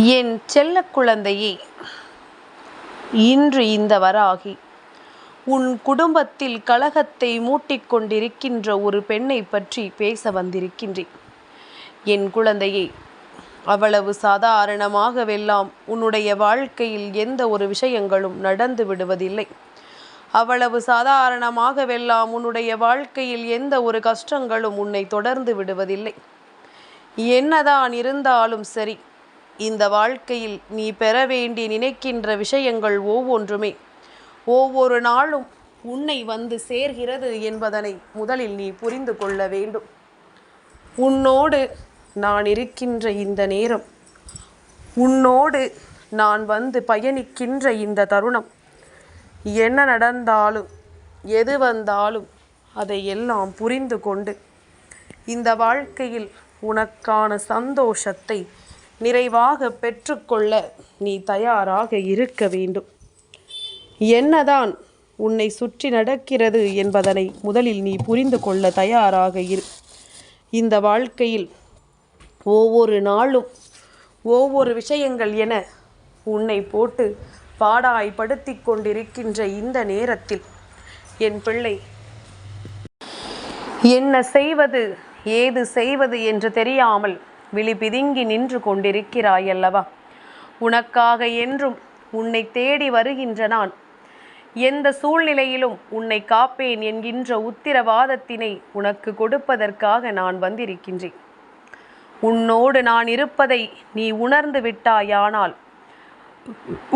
என் செல்ல குழந்தையே இன்று இந்த வராகி. உன் குடும்பத்தில் கலகத்தை மூட்டிக்கொண்டிருக்கின்ற ஒரு பெண்ணை பற்றி பேச வந்திருக்கின்றேன். என் குழந்தையே அவ்வளவு சாதாரணமாகவெல்லாம் உன்னுடைய வாழ்க்கையில் எந்த ஒரு விஷயங்களும் நடந்து விடுவதில்லை. அவ்வளவு சாதாரணமாகவெல்லாம் உன்னுடைய வாழ்க்கையில் எந்த ஒரு கஷ்டங்களும் உன்னை தொடர்ந்து விடுவதில்லை. என்னதான் இருந்தாலும் சரி இந்த வாழ்க்கையில் நீ பெற வேண்டி நினைக்கின்ற விஷயங்கள் ஒவ்வொன்றுமே. ஒவ்வொரு நாளும் உன்னை வந்து சேர்கிறது என்பதனை முதலில் நீ புரிந்து கொள்ள வேண்டும். உன்னோடு நான் இருக்கின்ற இந்த நேரம் உன்னோடு நான் வந்து பயணிக்கின்ற இந்த தருணம் என்ன நடந்தாலும் எது வந்தாலும் அதை எல்லாம் புரிந்து கொண்டு இந்த வாழ்க்கையில் உனக்கான சந்தோஷத்தை நிறைவாக பெற்றுக்கொள்ள நீ தயாராக இருக்க வேண்டும். என்னதான் உன்னை சுற்றி நடக்கிறது என்பதனை முதலில் நீ புரிந்து கொள்ள தயாராக இரு. இந்த வாழ்க்கையில் ஒவ்வொரு நாளும் ஒவ்வொரு விஷயங்கள் என உன்னை போட்டு பாடாய்படுத்தி கொண்டிருக்கின்ற இந்த நேரத்தில் என் பிள்ளை என்ன செய்வது ஏது செய்வது என்று தெரியாமல் விழி பிதுங்கி நின்று கொண்டிருக்கிறாய் அல்லவா உனக்காக என்றும் உன்னை தேடி வருகின்ற நான். எந்த சூழ்நிலையிலும் உன்னை காப்பேன் என்கின்ற உத்திரவாதத்தினை உனக்கு கொடுப்பதற்காக நான் வந்திருக்கின்றேன். உன்னோடு நான் இருப்பதை நீ உணர்ந்து விட்டாயானால்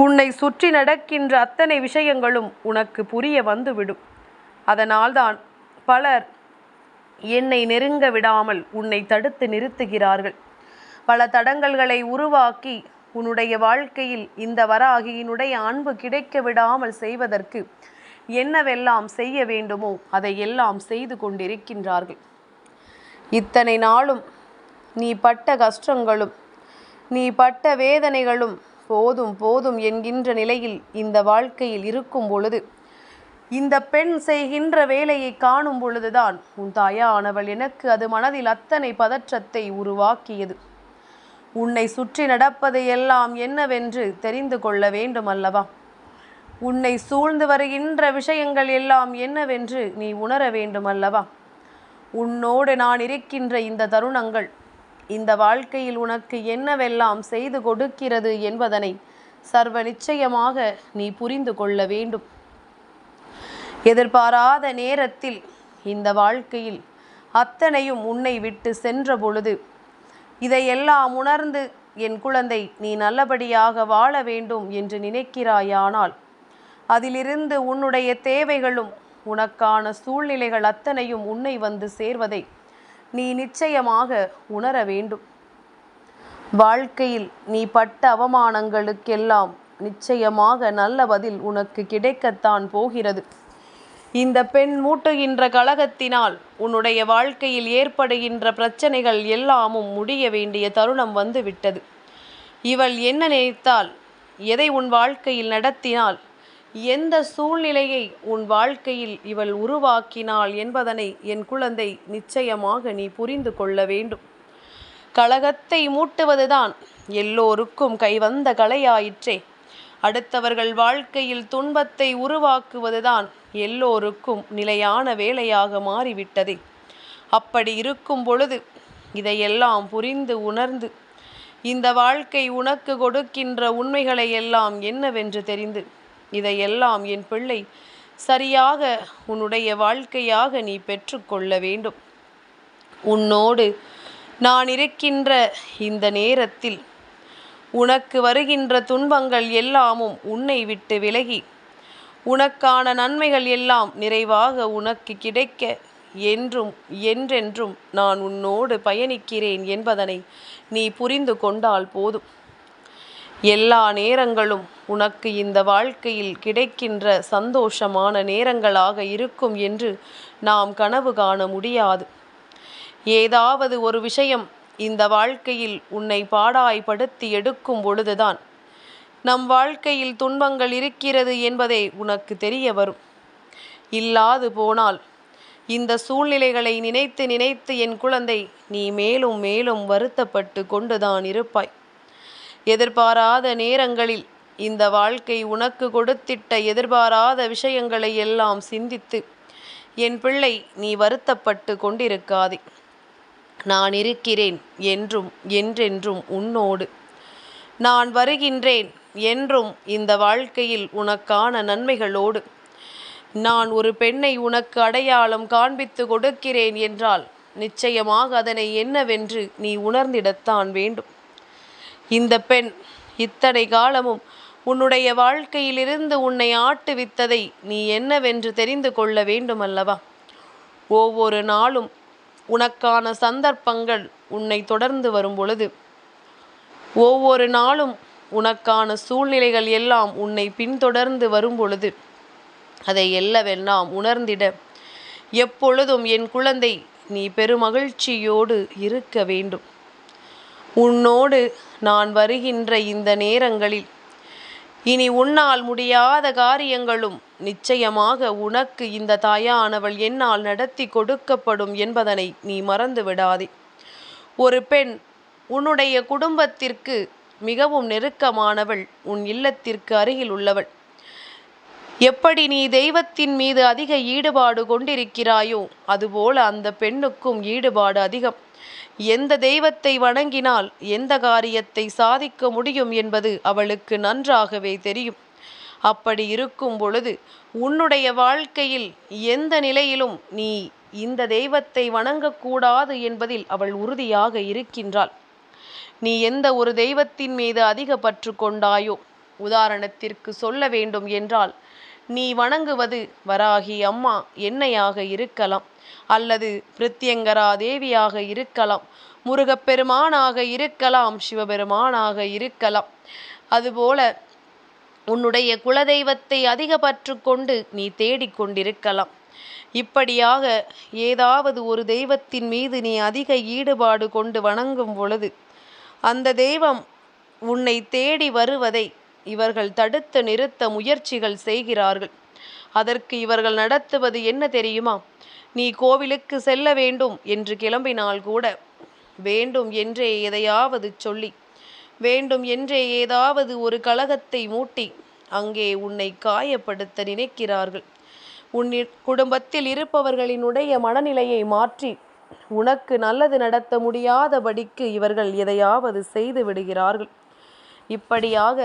உன்னை சுற்றி நடக்கின்ற அத்தனை விஷயங்களும் உனக்கு புரிய வந்துவிடும். அதனால்தான் பலர் என்னை நெருங்க விடாமல் உன்னை தடுத்து நிறுத்துகிறார்கள். பல தடங்கல்களை உருவாக்கி உன்னுடைய வாழ்க்கையில் இந்த வராகியினுடைய அன்பு கிடைக்க விடாமல் செய்வதற்கு என்னவெல்லாம் செய்ய வேண்டுமோ அதை எல்லாம் செய்து கொண்டிருக்கின்றார்கள். இத்தனை நாளும் நீ பட்ட கஷ்டங்களும் நீ பட்ட வேதனைகளும் போதும் போதும் என்கின்ற நிலையில் இந்த வாழ்க்கையில் இருக்கும் பொழுது இந்த பெண் செய்கின்ற வேலையை காணும் பொழுதுதான் உன் தாயானவள் எனக்கு அது மனதில் அத்தனை பதற்றத்தை உருவாக்கியது. உன்னை சுற்றி நடப்பது எல்லாம் என்னவென்று தெரிந்து கொள்ள வேண்டும் அல்லவா உன்னை சூழ்ந்து வருகின்ற விஷயங்கள் எல்லாம் என்னவென்று நீ உணர வேண்டும் அல்லவா உன்னோடு நான் இருக்கின்ற இந்த தருணங்கள் இந்த வாழ்க்கையில் உனக்கு என்னவெல்லாம் செய்து கொடுக்கிறது என்பதனை சர்வ நிச்சயமாக நீ புரிந்து கொள்ள வேண்டும். எதிர்பாராத நேரத்தில் இந்த வாழ்க்கையில் அத்தனையும் உன்னை விட்டு சென்ற பொழுது இதையெல்லாம் உணர்ந்து என் குழந்தை நீ நல்லபடியாக வாழ வேண்டும் என்று நினைக்கிறாயானால் அதிலிருந்து உன்னுடைய தேவைகளும் உனக்கான சூழ்நிலைகள் அத்தனையும் உன்னை வந்து சேர்வதை நீ நிச்சயமாக உணர வேண்டும். வாழ்க்கையில் நீ பட்ட அவமானங்களுக்கெல்லாம் நிச்சயமாக நல்ல பதில் உனக்கு கிடைக்கத்தான் போகிறது. இந்த பெண் மூட்டுகின்ற கலகத்தினால் உன்னுடைய வாழ்க்கையில் ஏற்படுகின்ற பிரச்சனைகள் எல்லாமும் முடிய வேண்டிய தருணம் வந்துவிட்டது. இவள் என்ன நினைத்தால் எதை உன் வாழ்க்கையில் நடத்தினால் எந்த சூழ்நிலையை உன் வாழ்க்கையில் இவள் உருவாக்கினாள் என்பதனை என் குழந்தை நிச்சயமாக நீ புரிந்து கொள்ள வேண்டும். கழகத்தை மூட்டுவதுதான் எல்லோருக்கும் கைவந்த கலையாயிற்றே. அடுத்தவர்கள் வாழ்க்கையில் துன்பத்தை உருவாக்குவதுதான் எல்லோருக்கும் நிலையான வேலையாக மாறிவிட்டது. அப்படி இருக்கும் பொழுது இதையெல்லாம் புரிந்து உணர்ந்து இந்த வாழ்க்கை உனக்கு கொடுக்கின்ற உண்மைகளை எல்லாம் என்னவென்று தெரிந்து இதையெல்லாம் என் பிள்ளை சரியாக உன்னுடைய வாழ்க்கையாக நீ பெற்றுக்கொள்ள வேண்டும். உன்னோடு நான் இருக்கின்ற இந்த நேரத்தில் உனக்கு வருகின்ற துன்பங்கள் எல்லாமும் உன்னை விட்டு விலகி. உனக்கான நன்மைகள் எல்லாம் நிறைவாக உனக்கு கிடைக்க என்றும் என்றென்றும் நான் உன்னோடு பயணிக்கிறேன் என்பதனை நீ புரிந்து கொண்டால் போதும். எல்லா நேரங்களும் உனக்கு இந்த வாழ்க்கையில் கிடைக்கின்ற சந்தோஷமான நேரங்களாக இருக்கும் என்று நாம் கனவு காண முடியாது. ஏதாவது ஒரு விஷயம் இந்த வாழ்க்கையில் உன்னை பாடாய்படுத்தி எடுக்கும் பொழுதுதான் நம் வாழ்க்கையில் துன்பங்கள் இருக்கிறது என்பதே உனக்கு தெரிய வரும். இல்லாது போனால் இந்த சூழ்நிலைகளை நினைத்து நினைத்து என் குழந்தை நீ மேலும் மேலும் வருத்தப்பட்டு கொண்டுதான் இருப்பாய். எதிர்பாராத நேரங்களில் இந்த வாழ்க்கை உனக்கு கொடுத்திட்ட எதிர்பாராத விஷயங்களை எல்லாம் சிந்தித்து என் பிள்ளை நீ வருத்தப்பட்டு கொண்டிருக்காதே. நான் இருக்கிறேன் என்றும் என்றென்றும் உன்னோடு. நான் வருகின்றேன் என்றும் இந்த வாழ்க்கையில் உனக்கான நன்மைகளோடு. நான் ஒரு பெண்ணை உனக்கு அடையாளம் காண்பித்து கொடுக்கிறேன் என்றால் நிச்சயமாக அதனை என்னவென்று நீ உணர்ந்திடத்தான் வேண்டும். இந்த பெண் இத்தனை காலமும் உன்னுடைய வாழ்க்கையிலிருந்து உன்னை ஆட்டுவித்ததை நீ என்னவென்று தெரிந்து கொள்ள வேண்டுமல்லவா? ஒவ்வொரு நாளும் உனக்கான சந்தர்ப்பங்கள் உன்னை தொடர்ந்து வரும் பொழுது ஒவ்வொரு நாளும் உனக்கான சூழ்நிலைகள் எல்லாம் உன்னை பின்தொடர்ந்து வரும் பொழுது அதை எல்லவெல்லாம் உணர்ந்திட எப்பொழுதும் என் குழந்தை நீ பெருமகிழ்ச்சியோடு இருக்க வேண்டும். உன்னோடு நான் வருகின்ற இந்த நேரங்களில் இனி உன்னால் முடியாத காரியங்களும் நிச்சயமாக உனக்கு இந்த தாயானவள் என்னால் நடத்தி கொடுக்கப்படும் என்பதனை நீ மறந்து விடாதே. ஒரு பெண் உன்னுடைய குடும்பத்திற்கு மிகவும் நெருக்கமானவள் உன் இல்லத்திற்கு அருகில் உள்ளவள். எப்படி நீ தெய்வத்தின் மீது அதிக ஈடுபாடு கொண்டிருக்கிறாயோ அதுபோல அந்த பெண்ணுக்கும் ஈடுபாடு அதிகம். எந்த தெய்வத்தை வணங்கினால் எந்த காரியத்தை சாதிக்க முடியும் என்பது அவளுக்கு நன்றாகவே தெரியும். அப்படி இருக்கும் பொழுது உன்னுடைய வாழ்க்கையில் எந்த நிலையிலும் நீ இந்த தெய்வத்தை வணங்கக்கூடாது என்பதில் அவள் உறுதியாக இருக்கின்றாள். நீ எந்த ஒரு தெய்வத்தின் மீது அதிக பற்று கொண்டாயோ உதாரணத்திற்கு சொல்ல வேண்டும் என்றால் நீ வணங்குவது வராகி அம்மா என்னையாக இருக்கலாம். அல்லது பிரித்யங்கரா தேவியாக இருக்கலாம். முருகப்பெருமானாக இருக்கலாம் சிவபெருமானாக இருக்கலாம். அதுபோல உன்னுடைய குலதெய்வத்தை அதிகப்பற்று கொண்டு நீ தேடிக்கொண்டிருக்கலாம் இப்படியாக ஏதாவது ஒரு தெய்வத்தின் மீது நீ அதிக ஈடுபாடு கொண்டு வணங்கும் பொழுது அந்த தெய்வம் உன்னை தேடி வருவதை இவர்கள் தடுத்து நிறுத்த முயற்சிகள் செய்கிறார்கள். அதற்கு இவர்கள் நடத்துவது என்ன தெரியுமா? நீ கோவிலுக்கு செல்ல வேண்டும் என்று கிளம்பினால் கூட வேண்டும் என்றே எதையாவது சொல்லி வேண்டும் என்றே ஏதாவது ஒரு கழகத்தை மூட்டி அங்கே உன்னை காயப்படுத்த நினைக்கிறார்கள். உன் குடும்பத்தில் இருப்பவர்களினுடைய மனநிலையை மாற்றி உனக்கு நல்லது நடத்த முடியாதபடிக்கு இவர்கள் எதையாவது செய்து விடுகிறார்கள். இப்படியாக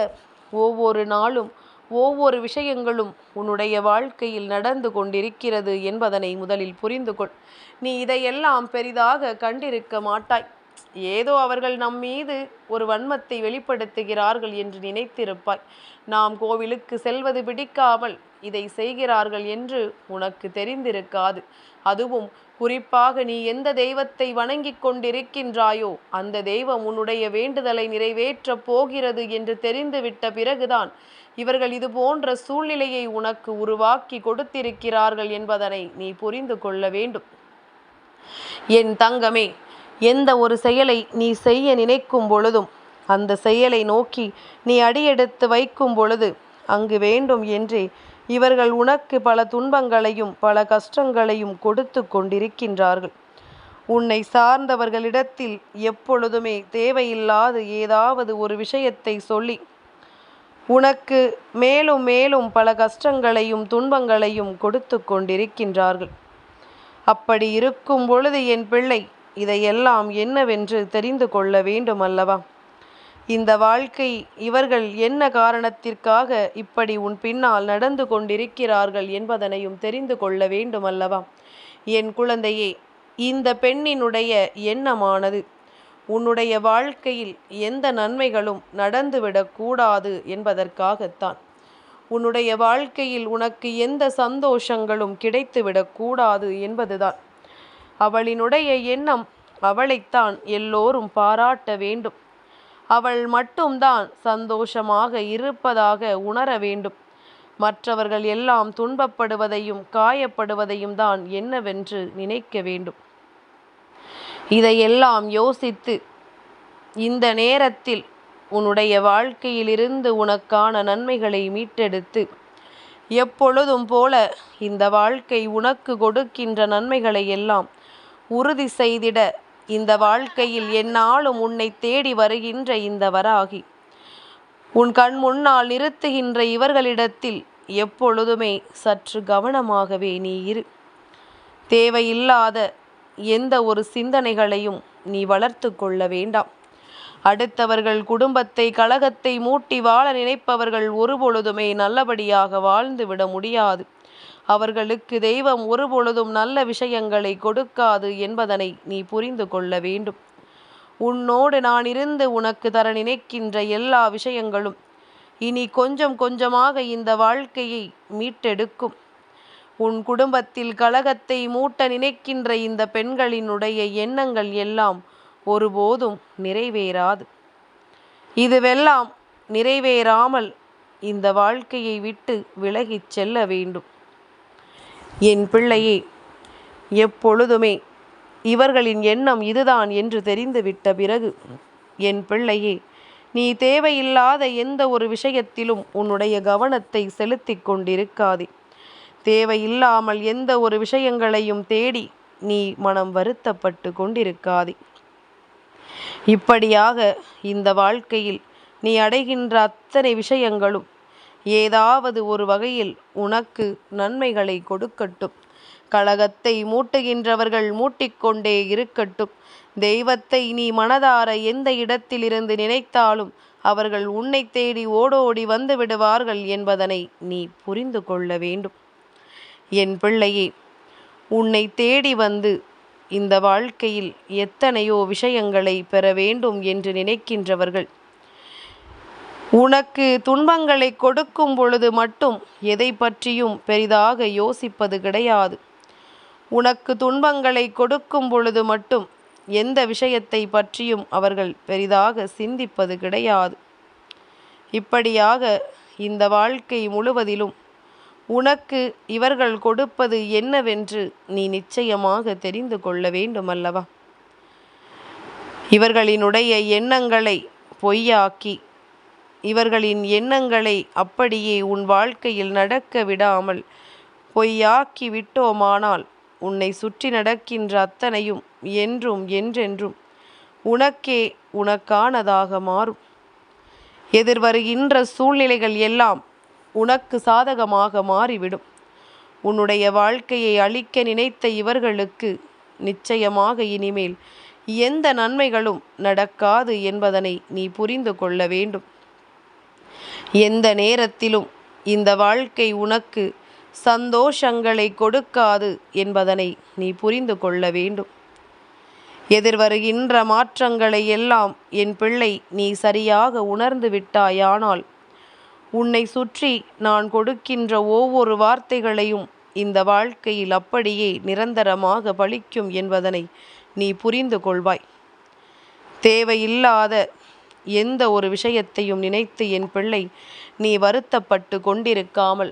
ஒவ்வொரு நாளும் ஒவ்வொரு விஷயங்களும் உன்னுடைய வாழ்க்கையில் நடந்து கொண்டிருக்கிறது என்பதனை முதலில் புரிந்து கொள் நீ இதையெல்லாம் பெரிதாக கண்டிருக்க மாட்டாய். ஏதோ அவர்கள் நம் மீது ஒரு வன்மத்தை வெளிப்படுத்துகிறார்கள் என்று நினைத்திருப்பாய். நாம் கோவிலுக்கு செல்வது பிடிக்காமல் இதை செய்கிறார்கள் என்று உனக்கு தெரிந்திருக்காது. அதுவும் குறிப்பாக நீ எந்த தெய்வத்தை வணங்கிக் கொண்டிருக்கின்றாயோ அந்த தெய்வம் உன்னுடைய வேண்டுதலை நிறைவேற்றப் போகிறது என்று தெரிந்துவிட்ட பிறகுதான் இவர்கள் இது போன்ற சூழ்நிலையை உனக்கு உருவாக்கி கொடுத்திருக்கிறார்கள் என்பதனை நீ புரிந்து கொள்ள வேண்டும். என் தங்கமே எந்த ஒரு செயலை நீ செய்ய நினைக்கும் பொழுதும் அந்த செயலை நோக்கி நீ அடியெடுத்து வைக்கும் பொழுது அங்கு வேண்டும் என்றே. இவர்கள் உனக்கு பல துன்பங்களையும் பல கஷ்டங்களையும் கொடுத்து கொண்டிருக்கின்றார்கள். உன்னை சார்ந்தவர்களிடத்தில் எப்பொழுதுமே தேவையில்லாது ஏதாவது ஒரு விஷயத்தை சொல்லி உனக்கு மேலும் மேலும் பல கஷ்டங்களையும் துன்பங்களையும் கொடுத்து கொண்டிருக்கின்றார்கள். அப்படி இருக்கும் பொழுது என் பிள்ளை இதையெல்லாம் என்னவென்று தெரிந்து கொள்ள வேண்டும் அல்லவா இந்த வாழ்க்கை இவர்கள் என்ன காரணத்திற்காக இப்படி உன் பின்னால் நடந்து கொண்டிருக்கிறார்கள் என்பதனையும் தெரிந்து கொள்ள வேண்டும் அல்லவா என் குழந்தையே இந்த பெண்ணினுடைய எண்ணமானது உன்னுடைய வாழ்க்கையில் எந்த நன்மைகளும் நடந்துவிடக்கூடாது என்பதற்காகத்தான். உன்னுடைய வாழ்க்கையில் உனக்கு எந்த சந்தோஷங்களும் கிடைத்துவிடக்கூடாது என்பதுதான். அவளினுடைய எண்ணம் அவளைத்தான் எல்லோரும் பாராட்ட வேண்டும். அவள் மட்டும்தான் சந்தோஷமாக இருப்பதாக உணர வேண்டும். மற்றவர்கள் எல்லாம் துன்பப்படுவதையும் காயப்படுவதையும் தான் என்னவென்று நினைக்க வேண்டும். இதையெல்லாம் யோசித்து இந்த நேரத்தில் உன்னுடைய வாழ்க்கையிலிருந்து உனக்கான நன்மைகளை மீட்டெடுத்து எப்பொழுதும் போல இந்த வாழ்க்கை உனக்கு கொடுக்கின்ற நன்மைகளை எல்லாம் உறுதி செய்திட இந்த வாழ்க்கையில் என்னாலும் உன்னை தேடி வருகின்ற இந்த வராகி. உன் கண் முன்னால் நிறுத்துகின்ற இவர்களிடத்தில் எப்பொழுதுமே சற்று கவனமாகவே நீ இரு. தேவையில்லாத எந்த ஒரு சிந்தனைகளையும் நீ வளர்த்து கொள்ள வேண்டாம். அடுத்தவர்கள் குடும்பத்தை கழகத்தை மூட்டி வாழ நினைப்பவர்கள் ஒருபொழுதுமே நல்லபடியாக வாழ்ந்து விட முடியாது. அவர்களுக்கு தெய்வம் ஒருபொழுதும் நல்ல விஷயங்களை கொடுக்காது என்பதனை நீ புரிந்து கொள்ள வேண்டும். உன்னோடு நான் இருந்து உனக்கு தர நினைக்கின்ற எல்லா விஷயங்களும் இனி கொஞ்சம் கொஞ்சமாக இந்த வாழ்க்கையை மீட்டெடுக்கும். உன் குடும்பத்தில் கலகத்தை மூட்ட நினைக்கின்ற இந்த பெண்களினுடைய எண்ணங்கள் எல்லாம் ஒருபோதும் நிறைவேறாது. இதுவெல்லாம் நிறைவேறாமல் இந்த வாழ்க்கையை விட்டு விலகிச் செல்ல வேண்டும். என் பிள்ளையே எப்பொழுதுமே இவர்களின் எண்ணம் இதுதான் என்று தெரிந்துவிட்ட பிறகு என் பிள்ளையே நீ தேவையில்லாத எந்த ஒரு விஷயத்திலும் உன்னுடைய கவனத்தை செலுத்திக் கொண்டிருக்காதே. தேவையில்லாமல் எந்த ஒரு விஷயங்களையும் தேடி நீ மனம் வருத்தப்பட்டு கொண்டிருக்காதே. இப்படியாக இந்த வாழ்க்கையில் நீ அடைகின்ற அத்தனை விஷயங்களும் ஏதாவது ஒரு வகையில் உனக்கு நன்மைகளை கொடுக்கட்டும். கழகத்தை மூட்டுகின்றவர்கள் மூட்டிக்கொண்டே இருக்கட்டும். தெய்வத்தை நீ மனதார எந்த இடத்திலிருந்து நினைத்தாலும் அவர்கள் உன்னை தேடி ஓடோடி வந்து விடுவார்கள் என்பதனை நீ புரிந்து கொள்ள வேண்டும். என் பிள்ளையே உன்னை தேடி வந்து இந்த வாழ்க்கையில் எத்தனையோ விஷயங்களை பெற வேண்டும் என்று நினைக்கின்றவர்கள் உனக்கு துன்பங்களை கொடுக்கும் பொழுது மட்டும் எதை பற்றியும் பெரிதாக யோசிப்பது கிடையாது. உனக்கு துன்பங்களை கொடுக்கும் பொழுது மட்டும் எந்த விஷயத்தை பற்றியும் அவர்கள் பெரிதாக சிந்திப்பது கிடையாது. இப்படியாக இந்த வாழ்க்கை முழுவதிலும் உனக்கு இவர்கள் கொடுப்பது என்னவென்று நீ நிச்சயமாக தெரிந்து கொள்ள வேண்டுமல்லவா? இவர்களினுடைய எண்ணங்களை பொய்யாக்கி இவர்களின் எண்ணங்களை அப்படியே உன் வாழ்க்கையில் நடக்க விடாமல் பொய்யாக்கி விட்டோமானால் உன்னை சுற்றி நடக்கின்ற அத்தனையும் என்றும் என்றென்றும் உனக்கே உனக்கானதாக மாறும். எதிர்வருகின்ற சூழ்நிலைகள் எல்லாம் உனக்கு சாதகமாக மாறிவிடும். உன்னுடைய வாழ்க்கையை அழிக்க நினைத்த இவர்களுக்கு நிச்சயமாக இனிமேல் எந்த நன்மைகளும் நடக்காது என்பதனை நீ புரிந்து கொள்ள வேண்டும். எந்த நேரத்திலும் இந்த வாழ்க்கை உனக்கு சந்தோஷங்களை கொடுக்காது என்பதனை நீ புரிந்து கொள்ள வேண்டும். எதிர்வருகின்ற மாற்றங்களை எல்லாம் என் பிள்ளை நீ சரியாக உணர்ந்து விட்டாயானால் உன்னை சுற்றி நான் கொடுக்கின்ற ஒவ்வொரு வார்த்தைகளையும் இந்த வாழ்க்கையில் அப்படியே நிரந்தரமாக பலிக்கும் என்பதனை நீ புரிந்து கொள்வாய். தேவையில்லாத எந்த ஒரு விஷயத்தையும் நினைத்து என் பிள்ளை நீ வருத்தப்பட்டு கொண்டிருக்காமல்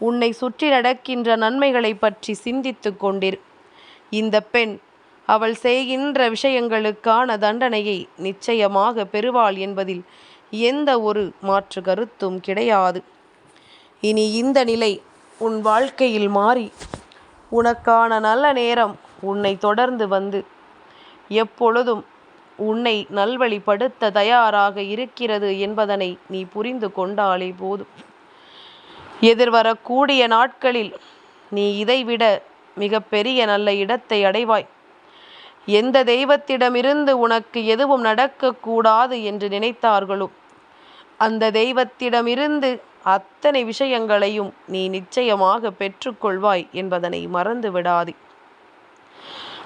உன்னை சுற்றி நடக்கின்ற நன்மைகளை பற்றி சிந்தித்து கொண்டிரு. இந்த பெண் அவள் செய்கின்ற விஷயங்களுக்கான தண்டனையை நிச்சயமாக பெறுவாள் என்பதில் எந்த ஒரு மாற்று கருத்தும் கிடையாது. இனி இந்த நிலை உன் வாழ்க்கையில் மாறி உனக்கான நல்ல நேரம் உன்னை தொடர்ந்து வந்து எப்பொழுதும் உன்னை நல்வழிப்படுத்த தயாராக இருக்கிறது என்பதனை நீ புரிந்து கொண்டாலே போதும். எதிர்வரக்கூடிய நாட்களில் நீ இதைவிட மிகப்பெரிய நல்ல இடத்தை அடைவாய். எந்த தெய்வத்திடமிருந்து உனக்கு எதுவும் நடக்கக்கூடாது என்று நினைத்தார்களோ அந்த தெய்வத்திடமிருந்து அத்தனை விஷயங்களையும் நீ நிச்சயமாக பெற்றுக்கொள்வாய் என்பதனை மறந்து விடாதே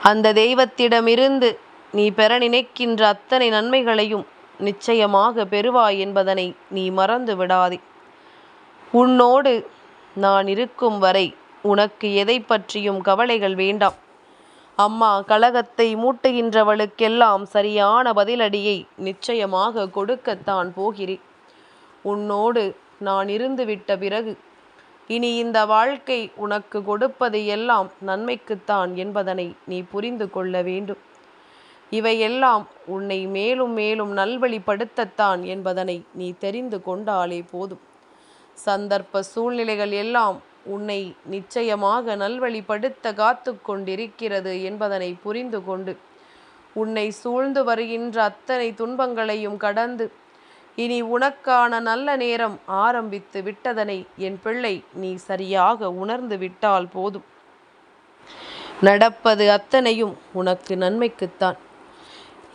அந்த தெய்வத்திடமிருந்து நீ பெற நினைக்கின்ற அத்தனை நன்மைகளையும் நிச்சயமாக பெறுவாய் என்பதனை நீ மறந்து விடாதே. உன்னோடு நான் இருக்கும் வரை உனக்கு எதை பற்றியும் கவலைகள் வேண்டாம். அம்மா கலகத்தை மூட்டுகின்றவளுக்கெல்லாம் சரியான பதிலடியை நிச்சயமாக கொடுக்கத்தான் போகிறேன். உன்னோடு நான் இருந்துவிட்ட பிறகு இனி இந்த வாழ்க்கை உனக்கு கொடுப்பது எல்லாம் நன்மைக்குத்தான் என்பதனை நீ புரிந்து கொள்ள வேண்டும். இவையெல்லாம் உன்னை மேலும் மேலும் நல்வழிப்படுத்தத்தான் என்பதனை நீ தெரிந்து கொண்டாலே போதும். சந்தர்ப்ப சூழ்நிலைகள் எல்லாம் உன்னை நிச்சயமாக நல்வழிப்படுத்த காத்து கொண்டிருக்கிறது என்பதனை புரிந்து கொண்டு உன்னை சூழ்ந்து வருகின்ற அத்தனை துன்பங்களையும் கடந்து இனி உனக்கான நல்ல நேரம் ஆரம்பித்து விட்டதனை என் பிள்ளை நீ சரியாக உணர்ந்து விட்டால் போதும். நடப்பது அத்தனையும் உனக்கு நன்மைக்குத்தான்.